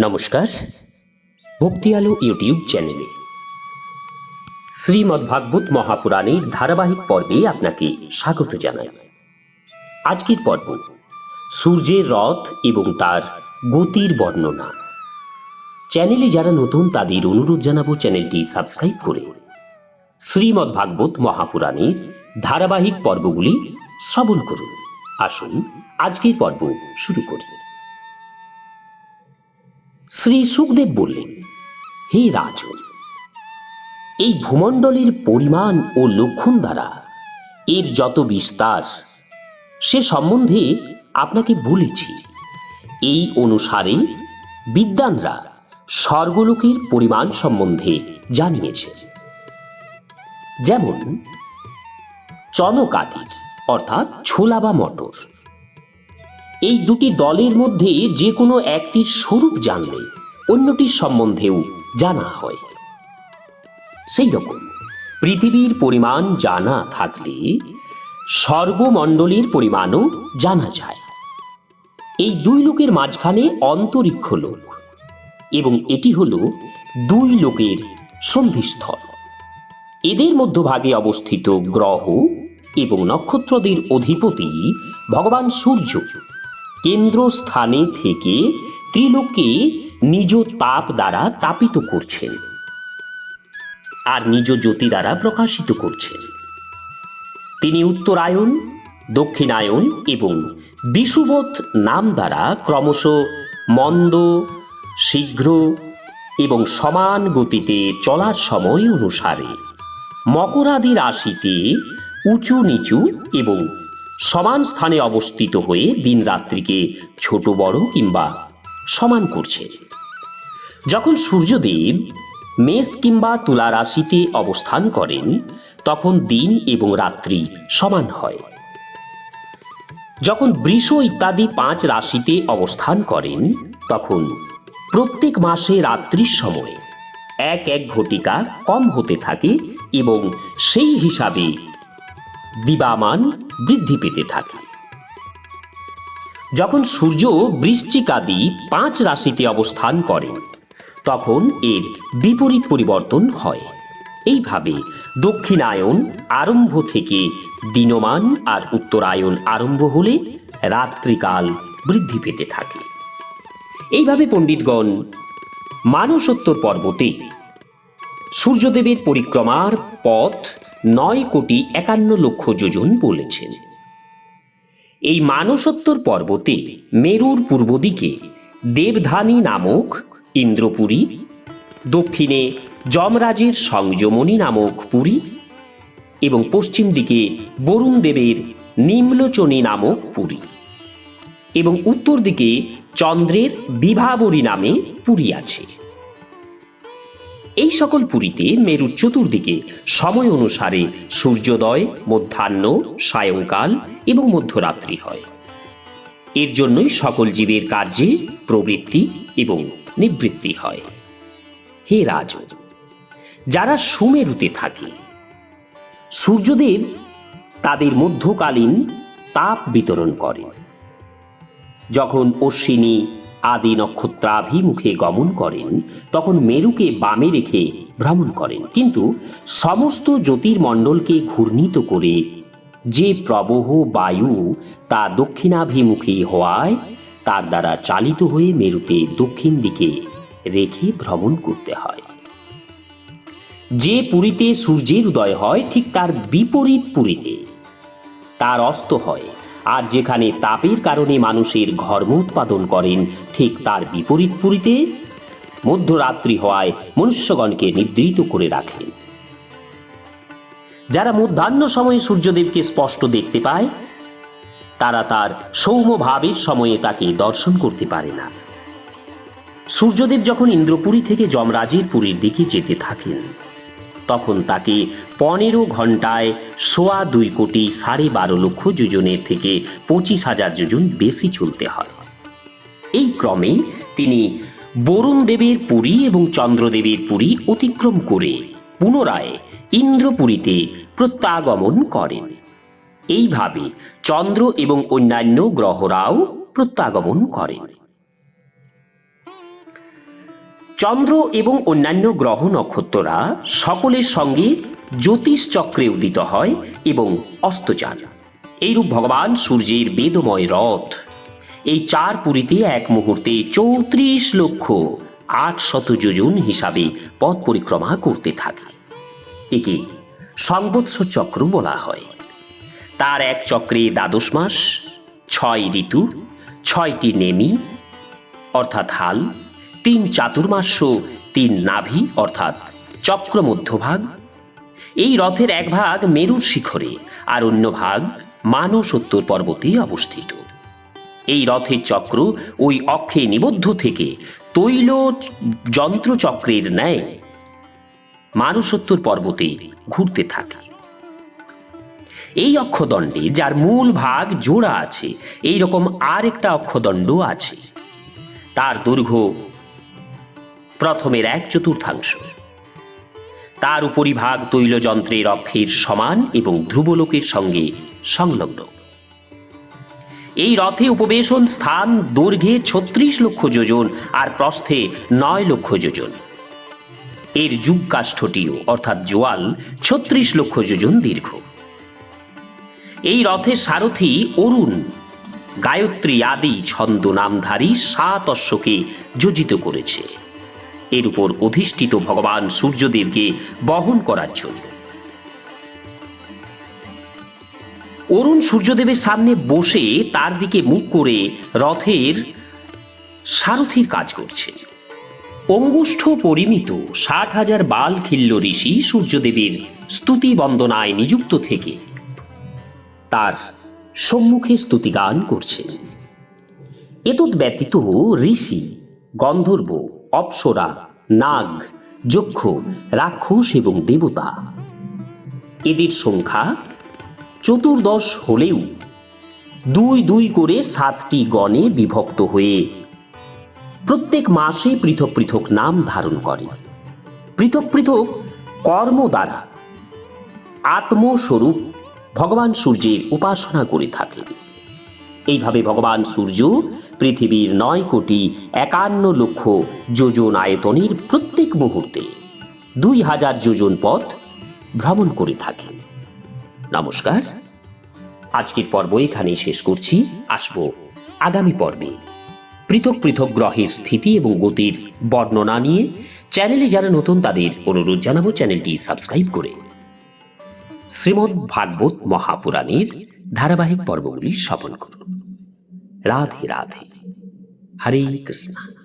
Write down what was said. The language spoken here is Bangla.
নমস্কার ভক্তি আলো ইউটিউব চ্যানেলে। শ্রীমদ্ ভাগবত মহাপুরাণের ধারাবাহিক পর্বে আপনাকে স্বাগত জানাই। আজকের পর্ব, সূর্যের রথ এবং তার গতির বর্ণনা। চ্যানেলে যারা নতুন, তাদের অনুরোধ জানাব চ্যানেলটি সাবস্ক্রাইব করে। শ্রীমদ্ ভাগবত মহাপুরাণের ধারাবাহিক পর্বগুলি শ্রবণ করুন। আসুন, আজকের পর্ব শুরু করি। শ্রী সুখদেব বললেন, হে রাজন এই ভূমণ্ডলের পরিমাণ ও লক্ষণ দ্বারা এর যত বিস্তার, সে সম্বন্ধে আপনাকে বলেছি। এই অনুসারে বিদ্বানরা স্বর্গলোকের পরিমাণ সম্বন্ধে জানিয়েছে যেমন চনকাদির অর্থাৎ ছোলা বা মটর। এই দুটি দলের মধ্যে যে কোনো একটির স্বরূপ জানলে অন্যটির সম্বন্ধেও জানা হয়। সেই রকম পৃথিবীর পরিমাণ জানা থাকলে সর্বমণ্ডলীর পরিমাণও জানা যায়। এই দুই লোকের মাঝখানে অন্তরিক্ষ লোক এবং এটি হল দুই লোকের সন্ধিস্থল। এদের মধ্যভাগে অবস্থিত গ্রহ এবং নক্ষত্রদের অধিপতি ভগবান সূর্য কেন্দ্রস্থানে থেকে ত্রিলোককে নিজ তাপ দ্বারা তাপিত করছেন আর নিজ জ্যোতি দ্বারা প্রকাশিত করছেন তিনি উত্তরায়ণ দক্ষিণায়ন এবং বিষুবত নাম দ্বারা ক্রমশ মন্দ, শীঘ্র এবং সমান গতিতে চলার সময় অনুসারে মকরাদি রাশিতে উঁচু নিচু এবং সমান স্থানে অবস্থিত হয়ে দিন রাত্রিকে ছোট বড় কিংবা সমান করছে। যখন সূর্যদেব মেষ কিংবা তুলা রাশিতে অবস্থান করেন, তখন দিন এবং রাত্রি সমান হয়। যখন বৃষ ইত্যাদি পাঁচ রাশিতে অবস্থান করেন, তখন প্রত্যেক মাসে রাত্রির সময় এক এক ঘটিকা কম হতে থাকে এবং সেই হিসাবে দিবামান বৃদ্ধি পেতে থাকে। যখন সূর্য বৃশ্চিকাদি পাঁচ রাশিতে অবস্থান করেন, তখন এর বিপরীত পরিবর্তন হয়। এইভাবে দক্ষিণায়ন আরম্ভ থেকে দিনমান আর উত্তরায়ণ আরম্ভ হলে রাত্রিকাল বৃদ্ধি পেতে থাকে। এইভাবে পণ্ডিতগণ মানসোত্তর পর্বতে সূর্যদেবের পরিক্রমার পথ নয় কোটি একান্ন লক্ষ যোজন বলেছেন। এই মানসোত্তর পর্বতে মেরুর পূর্ব দিকে দেবধানী নামক ইন্দ্রপুরী, দক্ষিণে যমরাজের সংযমনী নামক পুরী এবং পশ্চিম দিকে বরুণ দেবের নিম্লোচনী নামক পুরী এবং উত্তর দিকে চন্দ্রের বিভাবরী নামে পুরী আছে। এই সকল পুরীতে মেরুর চতুর্দিকে সময় অনুসারে সূর্যোদয়, মধ্যাহ্ন, সায়ংকাল এবং মধ্যরাত্রি হয়। এর জন্যই সকল জীবের কার্যে প্রবৃত্তি এবং নিবৃত্তি হয়। হে রাজ, যারা সুমেরুতে থাকে, সূর্যদেব তাদের মধ্যকালীন তাপ বিতরণ করেন। যখন অশ্বিনী আদি নক্ষত্রাভিমুখে গমন করেন, তখন মেরুকে বামে রেখে ভ্রমণ করেন। কিন্তু সমস্ত জ্যোতির্মণ্ডলকে ঘূর্ণিত করে যে প্রবহ বায়ু তা দক্ষিণাভিমুখী হওয়ায় তার দ্বারা চালিত হয়ে মেরুতে দক্ষিণ দিকে রেখে ভ্রমণ করতে হয়। যে পুরীতে সূর্যের উদয় হয়, ঠিক তার বিপরীত পুরীতে। তার অস্ত হয়। আর যেখানে তাপের কারণে মানুষের ঘর্ম উৎপাদন করেন, ঠিক তার বিপরীত পুরীতে মধ্যরাত্রি হওয়ায় মনুষ্যগণকে নিদ্রিত করে রাখেন। যারা মধ্যাহ্ন সময়ে সূর্যদেবকে স্পষ্ট দেখতে পায়, তারা তার সৌম্যভাবের সময়ে তাকে দর্শন করতে পারে না। সূর্যদেব যখন ইন্দ্রপুরী থেকে যমরাজের পুরীর দিকে যেতে থাকেন তখন তাকে পনেরো ঘন্টায় সোয়া দুই কোটি সাড়ে বারো লক্ষ যোজনের থেকে পঁচিশ হাজার যোজন বেশি চলতে হয়। এই ক্রমে তিনি বরুণ দেবের পুরী এবং চন্দ্রদেবের পুরী অতিক্রম করে পুনরায় ইন্দ্রপুরীতে প্রত্যাগমন করেন। এইভাবে চন্দ্র এবং অন্যান্য গ্রহরাও প্রত্যাগমন করেন। চন্দ্র এবং অন্যান্য গ্রহ নক্ষত্ররা সকলের সঙ্গে জ্যোতিষ চক্রে উদিত হয় এবং অস্ত যান। এইরূপ ভগবান সূর্যের বেদময় রথ। এই চার পুরীতে এক মুহূর্তে চৌত্রিশ লক্ষ আট শত যোজন হিসাবে পথ পরিক্রমা করতে থাকে। একে সংবৎস চক্র বলা হয়। তার এক চক্রে দ্বাদশ মাস, ছয় ঋতু, ছয়টি নেমি, অর্থাৎ হাল তিন চাতুর্মাস্য, তিন নাভি, অর্থাৎ চক্র মধ্যভাগ। এই রথের এক ভাগ মেরুর শিখরে আর অন্য ভাগ মানসোত্তর পর্বতে অবস্থিত। এই রথের চক্র ওই অক্ষে নিবদ্ধ থেকে তৈল যন্ত্রচক্রের ন্যায় মানসোত্তর পর্বতে ঘুরতে থাকে। এই অক্ষদণ্ডে যার মূল ভাগ জোড়া আছে এই রকম আর একটা অক্ষদণ্ড আছে। তার দৈর্ঘ্য প্রথমের এক চতুর্থাংশ। তার উপরিভাগ তৈলযন্ত্রের অক্ষের সমান এবং ধ্রুবলোকের সঙ্গে সংলগ্ন। এই রথে উপবেশন স্থান, দৈর্ঘ্যে ছত্রিশ লক্ষ যোজন আর প্রস্থে নয় লক্ষ যোজন। এর যুগকাষ্ঠটিও, অর্থাৎ জোয়াল, ছত্রিশ লক্ষ যোজন দীর্ঘ। এই রথের সারথি অরুণ। গায়ত্রী আদি ছন্দ নামধারী সাত অশ্বকে যোজিত করেছে। এর উপর অধিষ্ঠিত ভগবান সূর্যদেবকে বহন করার জন্য। অরুণ সূর্যদেবের সামনে বসে তার দিকে মুখ করে রথের সারথির কাজ করছে। অঙ্গুষ্ঠ পরিমিত ষাট হাজার বাল খিল্ল ঋষি সূর্যদেবের স্তুতি বন্দনায় নিযুক্ত থেকে তার সম্মুখে স্তুতিগান করছে। এতদ ব্যতীত ঋষি গন্ধর্ব অপ্সরা, নাগ, যক্ষ, রাক্ষস এবং দেবতা। এদের সংখ্যা চতুর্দশ হলেও দুই দুই করে সাতটি গণে বিভক্ত হয়ে প্রত্যেক মাসে পৃথক পৃথক নাম ধারণ করে। পৃথক পৃথক কর্ম দ্বারা আত্মস্বরূপ ভগবান সূর্যের উপাসনা করে থাকেন। এইভাবে ভগবান সূর্য পৃথিবীর নয় কোটি একান্ন লক্ষ যোজন আয়তনের প্রত্যেক মুহূর্তে দুই হাজার যোজন পথ ভ্রমণ করে থাকেন। নমস্কার। আজকের পর্ব এখানেই শেষ করছি। আসব আগামী পর্বে। পৃথক পৃথক গ্রহের স্থিতি এবং গতির বর্ণনা নিয়ে। চ্যানেলে যারা নতুন, তাদের অনুরোধ জানাব চ্যানেলটি সাবস্ক্রাইব করে। শ্রীমদ্ ভাগবত মহাপুরাণের ধারাবাহিক পর্বগুলি সফল করুন। राधे राधे। हरे कृष्ण।